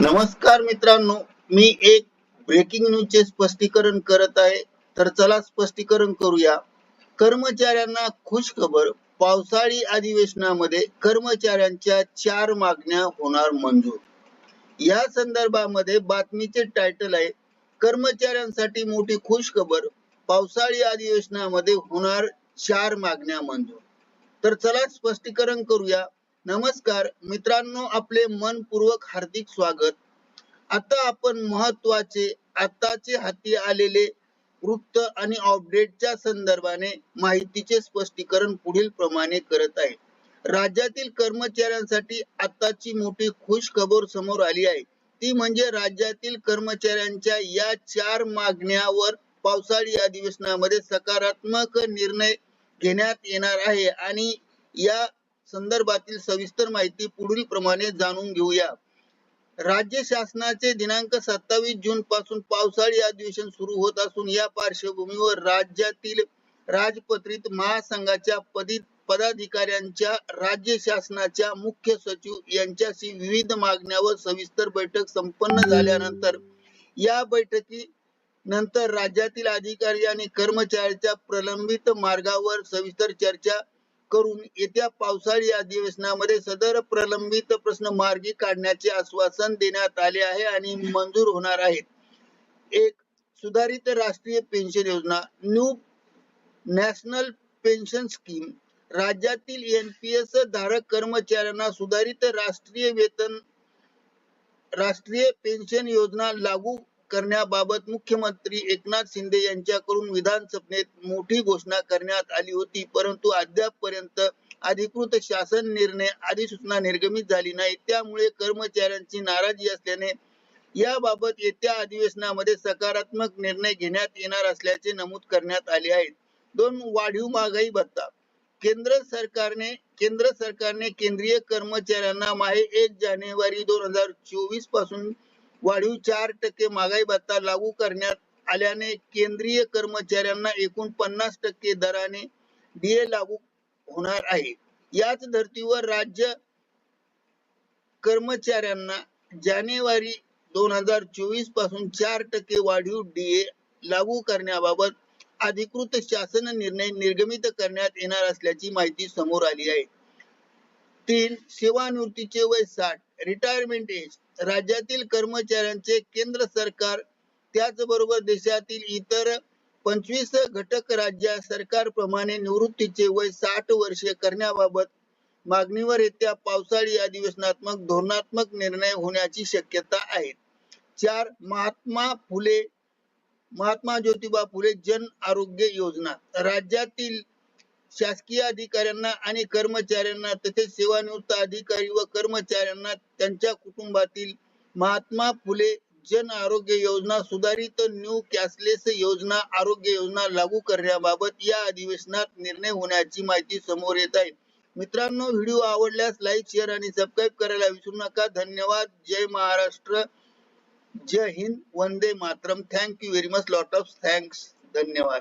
नमस्कार मित्रांनो मी एक ब्रेकिंग न्यूजचे स्पष्टीकरण करत आहे. तर चला स्पष्टीकरण करूया. कर्मचाऱ्यांना खुश खबर पावसाळी अधिवेशनामध्ये कर्मचाऱ्यांच्या चार मागण्या होणार मंजूर. या संदर्भामध्ये बातमीचे टायटल आहे कर्मचाऱ्यांसाठी मोठी खुश खबर पावसाळी अधिवेशनामध्ये होणार चार मागण्या मंजूर. तर चला स्पष्टीकरण करूया. नमस्कार. मित्रांनो आपले मनपूर्वक हार्दिक स्वागत. आता आपण महत्त्वाचे आताचे हाती आलेले वृत्त आणि अपडेटच्या संदर्भाने माहितीचे स्पष्टीकरण पुढील प्रमाणे करत आहे. राज्यातील कर्मचाऱ्यांसाठी आताची मोठी खुश खबर समोर आली आहे. ती म्हणजे राज्यातील कर्मचाऱ्यांच्या या चार मागण्यावर पावसाळी अधिवेशनामध्ये सकारात्मक निर्णय घेण्यात येणार आहे आणि या संदर्भातील सविस्तर माहिती पुढील प्रमाणे जाणून घेऊया. राज्य शासनाचे दिनांक सत्तावीस जून पासून पावसाळी अधिवेशन सुरू होत असून या पार्श्वभूमीवर राज्यातील राजपत्रित महासंघाच्या पदित पदाधिकाऱ्यांच्या राज्य शासनाच्या मुख्य सचिव यांच्याशी विविध मागण्यावर सविस्तर बैठक संपन्न झाल्यानंतर या बैठकी नंतर राज्यातील अधिकारी आणि कर्मचाऱ्यांच्या प्रलंबित मार्गावर सविस्तर चर्चा करून येत्या पावसाळी अधिवेशनामध्ये सदर प्रलंबित प्रश्न मार्गी काढण्याचे आश्वासन देण्यात आले आहे आणि मंजूर होणार आहेत. एक सुधारित राष्ट्रीय पेन्शन योजना न्यू नॅशनल पेन्शन स्कीम राज्यातील एनपीएस धारक कर्मचाऱ्यांना सुधारित राष्ट्रीय वेतन राष्ट्रीय पेन्शन योजना लागू करण्याबाबत मुख्यमंत्री एकनाथ शिंदे यांच्याकडून विधानसभेत मोठी घोषणा करण्यात आली होती. परंतु अद्यापपर्यंत अधिकृत शासन निर्णय अधिसूचना निर्गमित झाली नाही. त्यामुळे कर्मचाऱ्यांची नाराजी असल्याने याबाबत येत्या अधिवेशनामध्ये सकारात्मक निर्णय घेण्यात येणार असल्याचे नमूद करण्यात आले आहे. दोन वाढीव महागाई भत्ता. केंद्र सरकारने केंद्र सरकारने केंद्रीय कर्मचाऱ्यांना माहे एक जानेवारी दोन हजार चोवीसपासून वाढीव चार टक्के महागाई भत्ता लागू करण्यात आल्याने केंद्रीय कर्मचाऱ्यांना एकूण पन्नास टक्के दराने डीए लागू होणार आहे. याच धर्तीवर राज्य कर्मचाऱ्यांना जानेवारी दोन हजार चोवीसपासून चार टक्के वाढीव डीए लागू करण्याबाबत अधिकृत शासन निर्णय निर्गमित करण्यात येणार असल्याची माहिती समोर आली आहे. तीन सेवानिवृत्तीचे वय साठ रिटायरमेंट एज राज्यातील कर्मचाऱ्यांचे केंद्र सरकार त्याचबरोबर देशातील इतर पंचवीस घटक राज्य सरकारप्रमाणे निवृत्तीचे वय साठ वर्षे करण्याबाबत मागणीवर येत्या पावसाळी अधिवेशनात्मक धोरणात्मक निर्णय होण्याची शक्यता आहे. चार महात्मा फुले महात्मा ज्योतिबा फुले जन आरोग्य योजना. राज्यातील शासकीय अधिकाऱ्यांना आणि कर्मचाऱ्यांना तसेच सेवानिवृत्त अधिकारी व कर्मचाऱ्यांना त्यांच्या कुटुंबातील महात्मा फुले जन आरोग्य योजना सुधारित न्यू कॅशलेस योजना आरोग्य योजना लागू करण्याबाबत या अधिवेशनात निर्णय होण्याची माहिती समोर येत आहे. मित्रांनो व्हिडिओ आवडल्यास लाईक शेअर आणि सबस्क्राईब करायला विसरू नका. धन्यवाद. जय महाराष्ट्र. जय हिंद. वंदे Mataram. Thank you very much lot of thanks धन्यवाद.